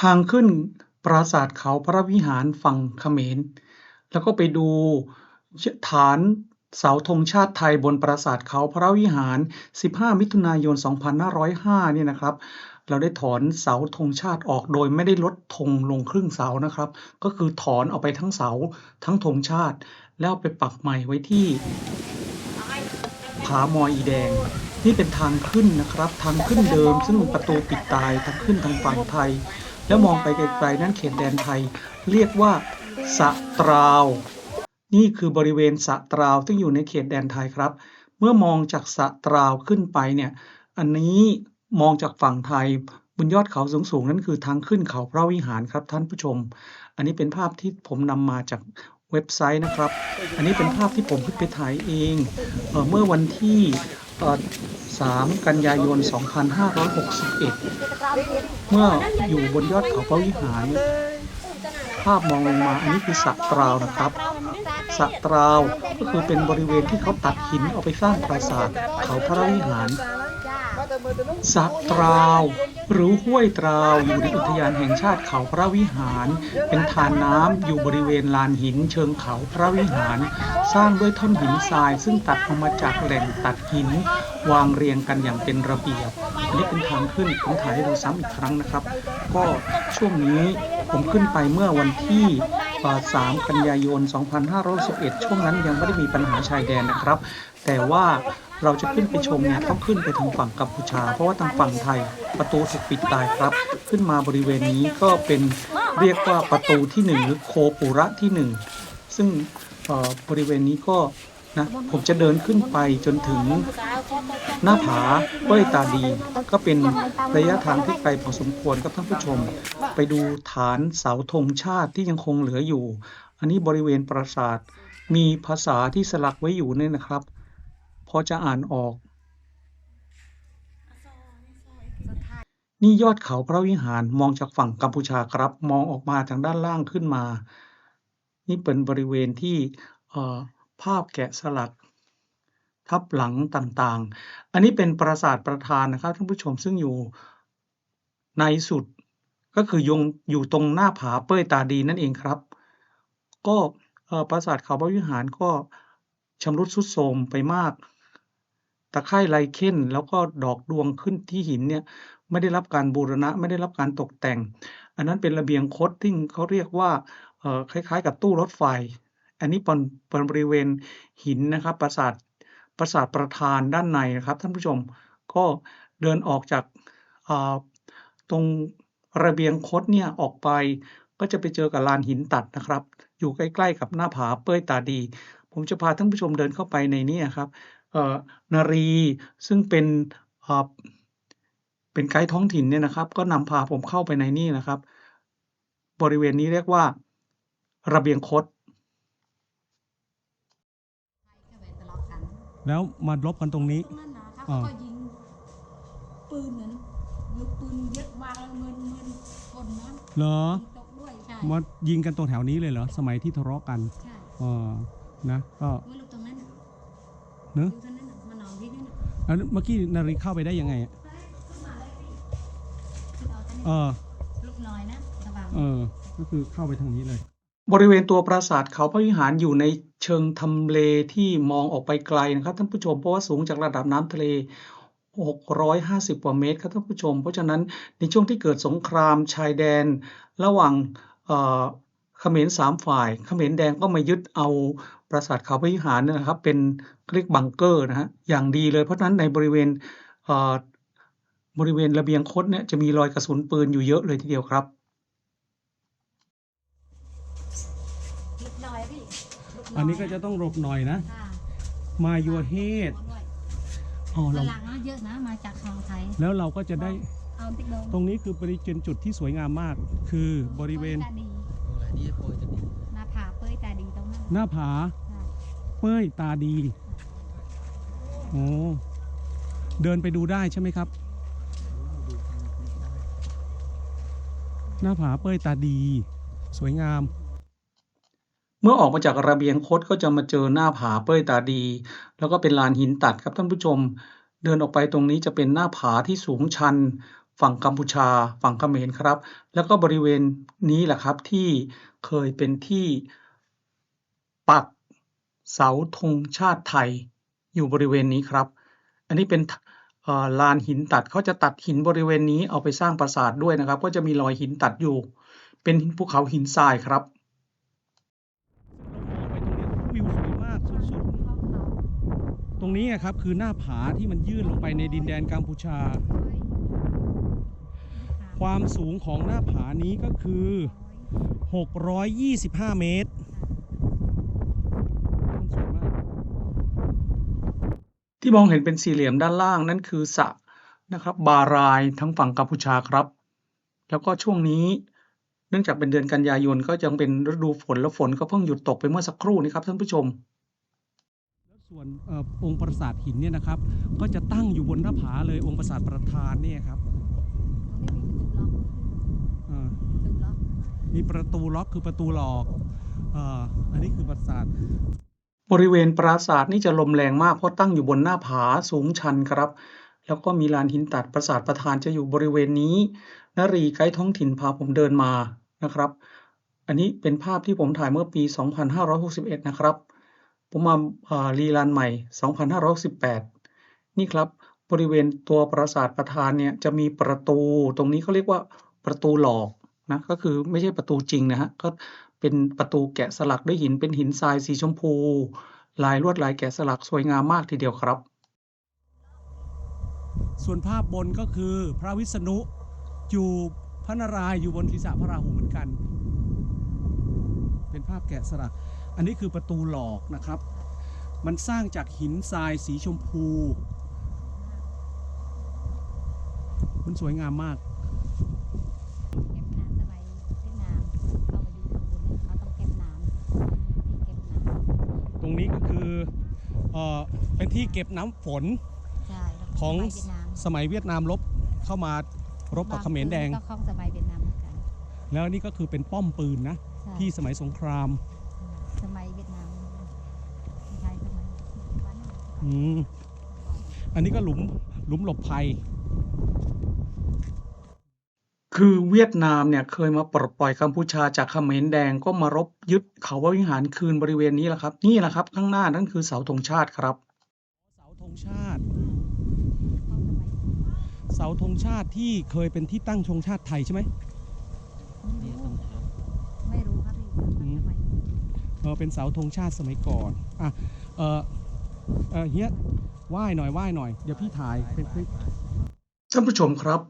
ทางขึ้นปราสาทเขาพระวิหารฝั่งเขมร แล้วก็ไปดูฐานเสาธงชาติไทยบนปราสาทเขาพระวิหาร 15 มิถุนายน 2505 เนี่ยนะครับ เราได้ถอนเสาธงชาติออกโดยไม่ได้ลดธงลงครึ่งเสานะครับ ก็คือถอนออกไปทั้งเสาทั้งธงชาติ แล้วไปปักใหม่ไว้ที่ผามออีแดง นี่เป็นทางขึ้นนะครับ ทางขึ้นเดิมซึ่งประตูปิดตายทางขึ้นทางฝั่งไทย แล้วมองไปไกลๆนั่นเขตแดนไทย เรียกว่าสะตราว นี่คือบริเวณสะตราวซึ่งอยู่ในเขตแดนไทยครับ เมื่อมองจากสะตราวขึ้นไปเนี่ยอันนี้มองจากฝั่งไทยบนยอดเขาสูงๆนั่นคือทางขึ้นเขาพระวิหารครับท่านผู้ชม อันนี้เป็นภาพที่ผมนำมาจากเว็บไซต์นะครับ อันนี้เป็นภาพที่ผมขึ้นไปถ่ายเองเออเมื่อวันที่ ตอน 3 กันยายน 2561 เมื่ออยู่บนยอดเขาพระวิหาร ภาพมองลงมาอันนี้คือสะตราวนะครับสะตราวก็คือเป็นบริเวณที่เขาตัดหินเอาไปสร้างปราสาทเขาพระวิหาร สะตราว หรือห้วยตราวอยู่ในอุทยานแห่งชาติเขาพระวิหาร เป็นทานน้ำอยู่บริเวณลานหินเชิงเขาพระวิหาร สร้างด้วยท่อนหินทราย ซึ่งตัดออกมาจากแหล่งตัดหิน วางเรียงกันอย่างเป็นระเบียบอันนี้เป็นทางขึ้นผมถ่ายให้ดูซ้ำอีกครั้งนะครับ ก็ช่วงนี้ผมขึ้นไปเมื่อวันที่3กันยายน 2511 ช่วงนั้นยังไม่ได้มีปัญหาชายแดนนะครับ แต่ว่า เราจะขึ้นไปชมเนี่ยต้องขึ้นไปทางฝั่งกัมพูชา เพราะว่าทางฝั่งไทยประตูถูกปิดตายครับ ขึ้นมาบริเวณนี้ก็เป็นเรียกว่าประตูที่หนึ่งหรือโคปุระที่หนึ่งซึ่งบริเวณนี้ก็นะผมจะเดินขึ้นไปจนถึงหน้าผาเป้ยตาดี ก็เป็นระยะทางที่ไกลพอสมควรครับท่านผู้ชม ไปดูฐานเสาธงชาติที่ยังคงเหลืออยู่ อันนี้บริเวณปราสาทมีภาษาที่สลักไว้อยู่เนี่ยนะครับ พอจะอ่านออก นี่ยอดเขาพระวิหารมองจากฝั่งกัมพูชาครับ มองออกมาทางด้านล่างขึ้นมา นี่เป็นบริเวณที่ภาพแกะสลักทับหลังต่างๆ อันนี้เป็นปราสาทประธานนะครับท่านผู้ชมซึ่งอยู่ในสุดก็คือยงอยู่ตรงหน้าผาเป้ยตาดีนั่นเองครับ ก็ปราสาทเขาพระวิหารก็ชำรุดทรุดโทรมไปมาก ตะไคร่ไรเคนแล้วก็ดอกดวงขึ้นที่หินเนี่ยไม่ได้รับการบูรณะไม่ได้รับการตกแต่ง อันนั้นเป็นระเบียงคดที่เขาเรียกว่าคล้ายๆ กับตู้รถไฟ อันนี้เป็นเป็นบริเวณหินนะครับปราสาทปราสาทประธานด้านในนะครับ ท่านผู้ชมก็เดินออกจากาตรงระเบียงคดเนี่ยออกไปก็จะไปเจอกับลานหินตัดนะครับ อยู่ใกล้ๆกับหน้าผาเป้ยตาดี ผมจะพาท่านผู้ชมเดินเข้าไปในนี้ครับ นารี ซึ่งเป็นอ่าเป็นไกด์ท้องถิ่นเนี่ยนะครับ ก็นำพาผมเข้าไปในนี่นะครับ บริเวณนี้เรียกว่าระเบียงคดแล้วมาลบกันตรงนี้ตรงนั้นนะถ้าอ่าเขาก็ยิงปืนเหมือนลูกปืนเยอะวางแล้วเงินเงินคนนะเหรอตกด้วยใช่มายิงกันตรงแถวนี้เลยเหรอสมัยที่ทะเลาะกันใช่เออนะก็เมื่อลูกตรงนั้นน่ะ เนอะลูกตรงนั้นน่ะมานอนที่นี่น่ะแล้วเมื่อกี้นาริเข้าไปได้ยังไงอะขึ้นมาเลยพี่ขึ้นเอาตรงเอนี้อลูกน้อยนะระวังเออ ก็คือเข้าไปทางนี้เลย บริเวณตัวปราสาทเขาพระวิหารอยู่ในเชิงทำเลที่มองออกไปไกลนะครับท่านผู้ชมเพราะว่าสูงจากระดับน้ำทะเล 650 กว่าเมตรครับท่านผู้ชม เพราะฉะนั้นในช่วงที่เกิดสงครามชายแดนระหว่าง เอ่อเขมรสามฝ่ายเขมรแดงก็มายึดเอาปราสาทเขาพระวิหารเนยนะครับ เป็นเรียกบังเกอร์นะฮะอย่างดีเลย เพราะฉะนั้นในบริเวณเอ่อบริเวณระเบียงคดเนี่ยจะมีรอยกระสุนปืนอยู่เยอะเลยทีเดียวครับลูกน้อยพี่ลูน้ยอันนี้ก็จะต้องหลบหน่อยนะค่ะมายัวเฮดอ๋อฝเรารั่งนะเยอะนะมาจากทางไทย แล้วเราก็จะได้เอาติ๊กโดตรงนี้คือบริเวณจุดที่สวยงามมาก คือบริเวณ ตาดีหน้าผาเป้ยตาดีตรงนั้นหน้าผาใช่เป้ยตาดีโอ้เดินไปดูได้ใช่ไหมครับหน้าผาเป้ยตาดี สวยงาม เมื่อออกมาจากระเบียงคดก็จะมาเจอหน้าผาเป้ยตาดี แล้วก็เป็นลานหินตัดครับท่านผู้ชม เดินออกไปตรงนี้จะเป็นหน้าผาที่สูงชัน ฝั่งกัมพูชา ฝั่งเขมรครับ แล้วก็บริเวณนี้แหละครับที่เคยเป็นที่ปักเสาธงชาติไทยอยู่บริเวณนี้ครับ อันนี้เป็นลานหินตัดเขาจะตัดหินบริเวณนี้เอาไปสร้างปราสาทด้วยนะครับ ก็จะมีรอยหินตัดอยู่ เป็นภูเขาหินทรายครับตรงนี้วิวสวยมากสุดๆตรงนี้ครับคือหน้าผาที่มันยื่นลงไปในดินแดนกัมพูชา ความสูงของหน้าผานี้ก็คือ 625 เมตรมันสวยมากที่มองเห็นเป็นสี่เหลี่ยมด้านล่างนั่นคือสระนะครับ บารายทั้งฝั่งกัมพูชาครับ แล้วก็ช่วงนี้เนื่องจากเป็นเดือนกันยายนก็ยังเป็นฤดูฝนแล้วฝนก็เพิ่งหยุดตกไปเมื่อสักครู่นี้ครับท่านผู้ชมแล้วส่วนเออองค์ปราสาทหินเนี่ยนะครับ ก็จะตั้งอยู่บนหน้าผาเลยองค์ปราสาทประธานเนี่ยครับเอ่อ มีประตูล็อกคือประตูหลอกอันนี้คือปราสาทบริเวณปราสาทนี่จะลมแรงมากเพราะตั้งอยู่บนหน้าผาสูงชันครับ แล้วก็มีลานหินตัดปราสาทประธานจะอยู่บริเวณนี้นรีไกด์ท้องถิ่นพาผมเดินมานะครับ อันนี้เป็นภาพที่ผมถ่ายเมื่อปี 2561 นะครับ ผมมาารีลันใหม่ 2518 นี่ครับบริเวณตัวปราสาทประธานเนี่ยจะมีประตูตรงนี้เขาเรียกว่าประตูหลอก นะก็คือไม่ใช่ประตูจริงนะฮะก็เป็นประตูแกะสลักด้วยหินเป็นหินทรายสีชมพู ลายลวดลายแกะสลักสวยงามมากทีเดียวครับ ส่วนภาพบนก็คือพระวิษณุอยู่พระนารายณ์อยู่บนศีรษะพระราหูเหมือนกัน เป็นภาพแกะสลัก อันนี้คือประตูหลอกนะครับ มันสร้างจากหินทรายสีชมพู มันสวยงามมาก เก็บน้ำสมัยเวียดนามเขามาอยู่ตรงบนเนี่ยเขาต้องเก็บน้ำที่เก็บน้ำ ตรงนี้ก็คือเอ่อเป็นที่เก็บน้ำฝนใช่แล้วของสมัยเวียดนามสมัยเวียดนามรบเข้ามารบกับเขมรแดง ก็ของสมัยเวียดนามเหมือนกันแล้วนี่ก็คือเป็นป้อมปืนนะ ใช่ที่สมัยสงครามสมัยเวียดนามใช่สมัยวันอืมอันนี้ก็หลุมหลุมหลบภัย คือเวียดนามเนี่ยเคยมาปลดปล่อยกัมพูชาจากเขมรแดงก็มารบยึดเขาพระวิหารคืนบริเวณนี้แหละครับ นี่แหละครับ ข้างหน้านั่นคือเสาธงชาติครับเสาธง ชาติ เสาธงชาติที่เคยเป็นที่ตั้งธงชาติไทยใช่ไหมไม่รู้ไม่รู้ครับพี่อืมสมัยเออเป็นเสาธงชาติสมัยก่อนอะเออเออเฮียไหว้หน่อยไหว้หน่อยเดี๋ยวพี่ถ่ายเป็นคลิปท่านผู้ชมครับ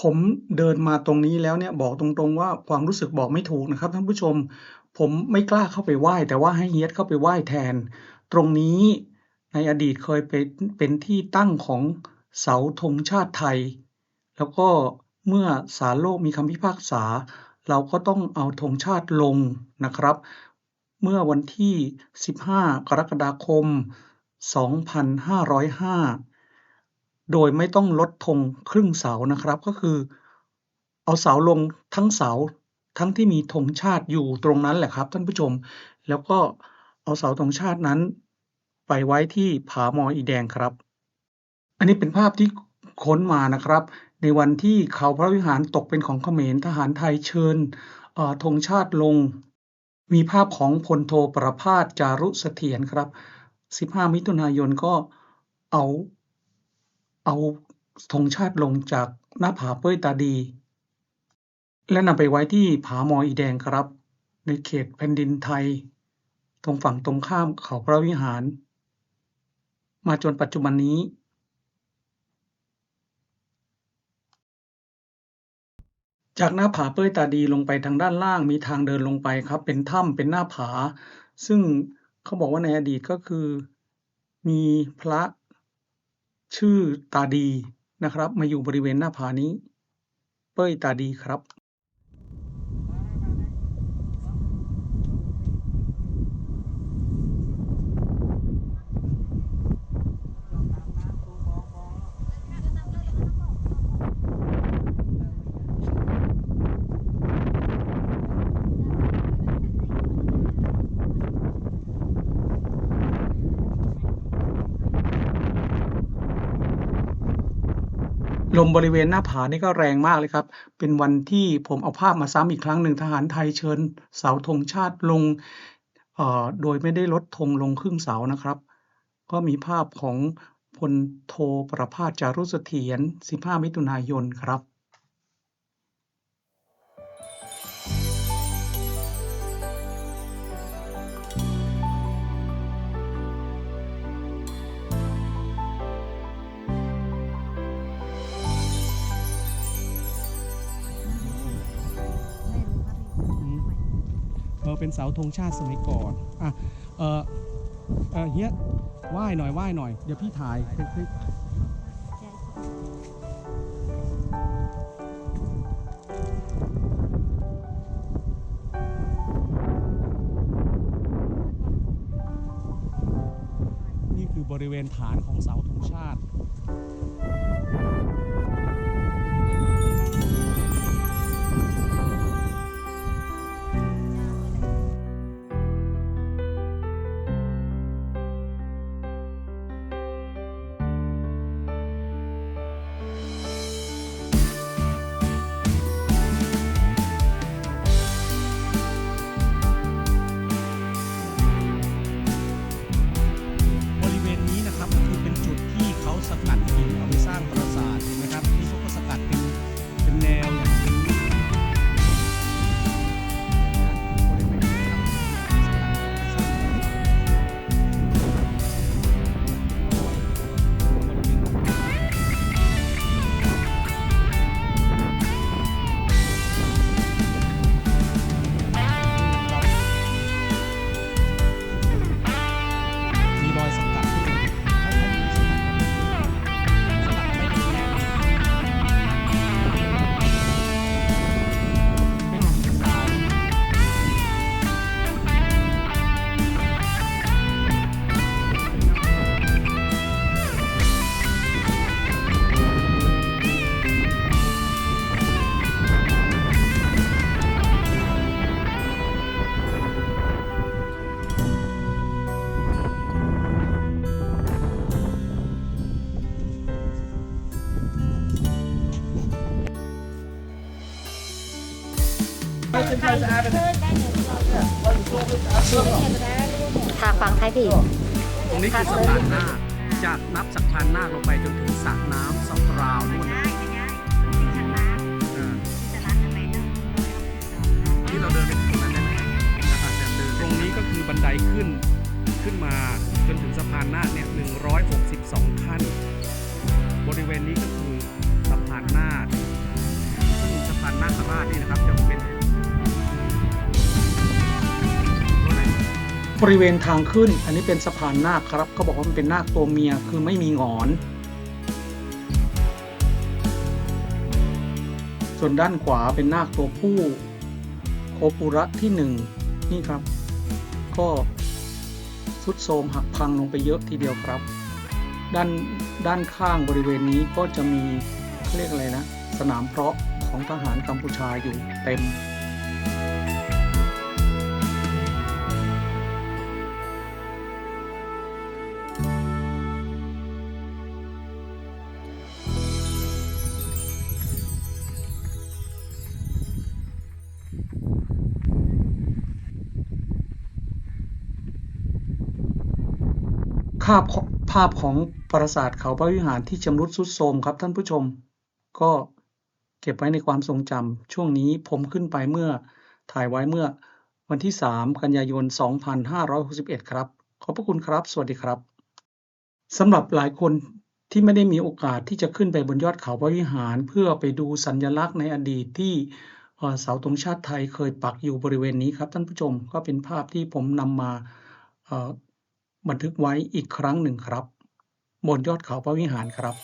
ผมเดินมาตรงนี้แล้วเนี่ยบอกตรงๆว่าความรู้สึกบอกไม่ถูกนะครับท่านผู้ชมผมไม่กล้าเข้าไปไหว้ แต่ว่าให้เฮียดเข้าไปไหว้แทน ตรงนี้ ในอดีตเคยเป็นเป็นที่ตั้งของเสาธงชาติไทย แล้วก็เมื่อศาลโลกมีคำพิพากษา เราก็ต้องเอาธงชาติลงนะครับ เมื่อวันที่ 15 กรกฎาคม 2505 โดยไม่ต้องลดธงครึ่งเสานะครับก็คือ เอาเสาลงทั้งเสาทั้งที่มีธงชาติอยู่ตรงนั้นแหละครับท่านผู้ชม แล้วก็เอาเสาธงชาตินั้น ไปไว้ที่ผาหมออีแดงครับ อันนี้เป็นภาพที่ค้นมานะครับ ในวันที่เขาพระวิหารตกเป็นของเขมรทหารไทยเชิญธงชาติลง มีภาพของพลโทประพาสจารุเสถียรครับ 15 มิถุนายนก็เอาเอาธงชาติลงจากหน้าผาเป้ยตาดี และนำไปไว้ที่ผาหมออีแดงครับ ในเขตแผ่นดินไทย ตรงฝั่งตรงข้ามเขาพระวิหาร มาจนปัจจุบันนี้จากหน้าผาเป้ยตาดีลงไปทางด้านล่างมีทางเดินลงไปครับ เป็นถ้ำเป็นหน้าผา ซึ่งเขาบอกว่าในอดีตก็คือ มีพระชื่อตาดีนะครับ มาอยู่บริเวณหน้าผานี้ เป้ยตาดีครับ ลมบริเวณหน้าผานี่ก็แรงมากเลยครับ เป็นวันที่ผมเอาภาพมาซ้ำอีกครั้งหนึ่งทหารไทยเชิญเสาธงชาติลงอ่อโดยไม่ได้ลดธงลงครึ่งเสานะครับ ก็มีภาพของพลโทประภาสจารุสเถียร 15 มิถุนายนครับ เป็นเสาธงชาติสมัยก่อนอะเออเออเฮียไหว้หน่อยไหว้หน่อย เดี๋ยวพี่ถ่าย ทางฝั่งไทยพี่ ตรงนี้คือสะพานนาคจากนับสะพานนาคลงไปจนถึงสระน้ำสัปราวนู่นนะเออที่เราเดินไปถึงตรงนั้นได้ไหมนะครับเดินเดินตรงนี้ก็คือบันไดขึ้นขึ้นมาจนถึงสะพานนาคเนี่ย162 ขั้น บริเวณนี้ก็คือสะพานนาคซึ่งสะพานนาคราชนี่นะครับจะเป็น บริเวณทางขึ้น อันนี้เป็นสะพานนาคครับเขาบอกว่ามันเป็นนาคตัวเมียคือไม่มีงอน ส่วนด้านขวาเป็นนาคตัวผู้โคปุระที่หนึ่งนี่ครับ ก็สุดโทมหักพังลงไปเยอะทีเดียวครับ ด้านด้านข้างบริเวณนี้ก็จะมีเขาเรียกอะไรนะ สนามเพาะของทหารกัมพูชาอยู่เต็ม ภาพของภาพของปราสาทเขาพระวิหารที่ชำรุดทรุดโทรมครับท่านผู้ชม ก็เก็บไว้ในความทรงจำช่วงนี้ผมขึ้นไปเมื่อถ่ายไว้เมื่อวันที่ 3 กันยายน 2561 ครับ ขอบพระคุณครับ สวัสดีครับสำหรับหลายคนที่ไม่ได้มีโอกาสที่จะขึ้นไปบนยอดเขาพระวิหาร เพื่อไปดูสัญญลักษณ์ในอดีตที่เสาธงชาติไทยเคยปักอยู่บริเวณนี้ครับท่านผู้ชมก็เป็นภาพที่ผมนำมา บันทึกไว้อีกครั้งหนึ่งครับ บนยอดเขาพระวิหารครับ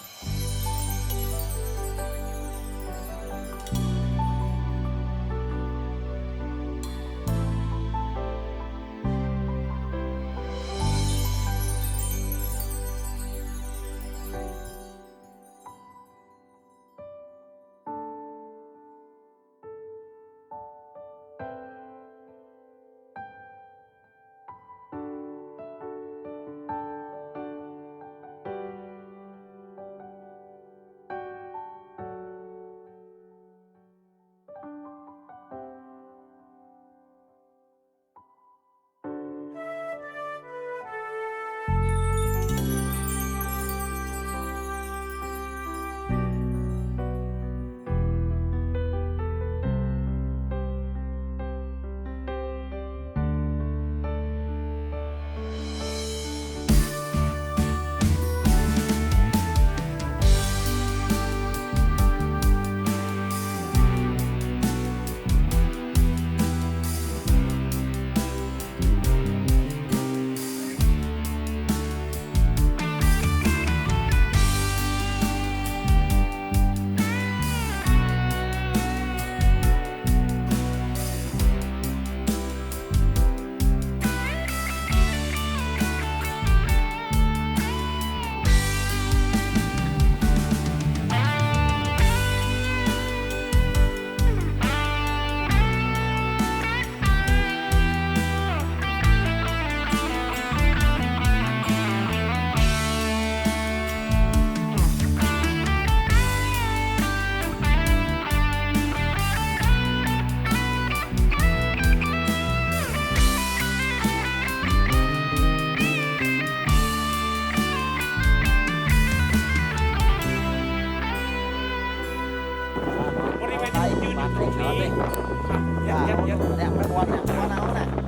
มยืนอยู่ตรงนี้ครับเย็ดเย็ดเย็ดเนี่ยไม่วันเนี่ยวันเอาเนี่ย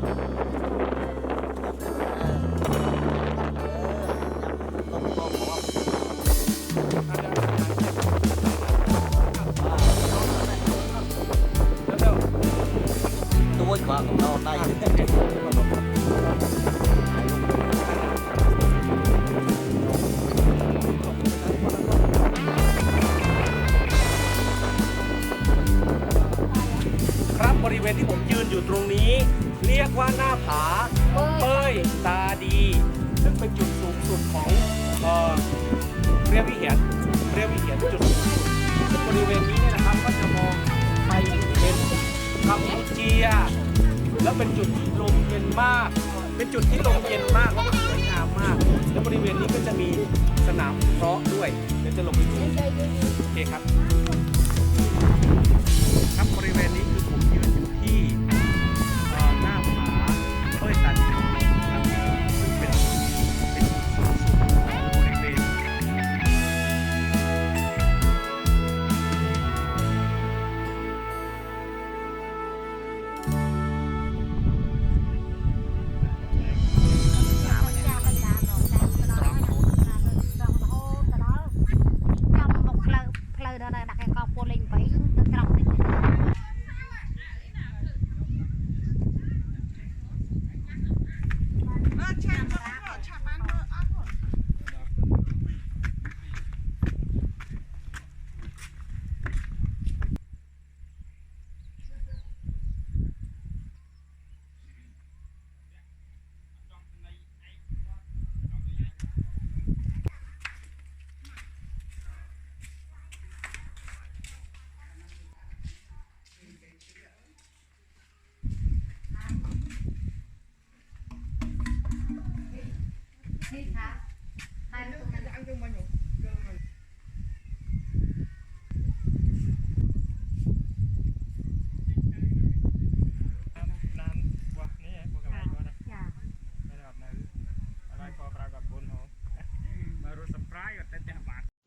นี้เรียกว่าหน้าผาเป้ยตาดี ซึ่งเป็นจุดสูงสุดของเอ่อเรียกวิเหียนเรียกวิเหียนจุดสูงสุดซึ่งบริเวณนี้เนี่ยนะครับก็จะมองไปเห็นกัมพูเจียแล้วเป็นจุดที่ลมเย็นมาก เป็นจุดที่ลมเย็นมากแล้วก็สวยงามมาก แล้วบริเวณนี้ก็จะมีสนามเพาะด้วยเดี๋ยวจะลงไปดูโอเคครับ ครับบริเวณนี้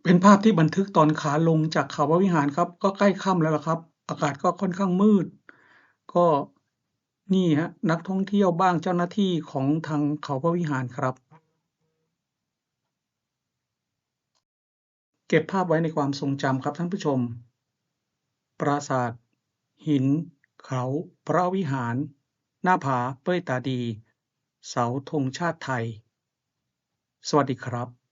เป็นภาพที่บันทึกตอนขาลงจากเขาพระวิหารครับ ก็ใกล้ค่ำแล้วล่ะครับ อากาศก็ค่อนข้างมืด ก็นี่ฮะนักท่องเที่ยวบ้างเจ้าหน้าที่ของทางเขาพระวิหารครับ เก็บภาพไว้ในความทรงจำครับท่านผู้ชม ปราสาท หิน เขา พระวิหาร หน้าผาเป้ยตาดี เสาธงชาติไทย สวัสดีครับ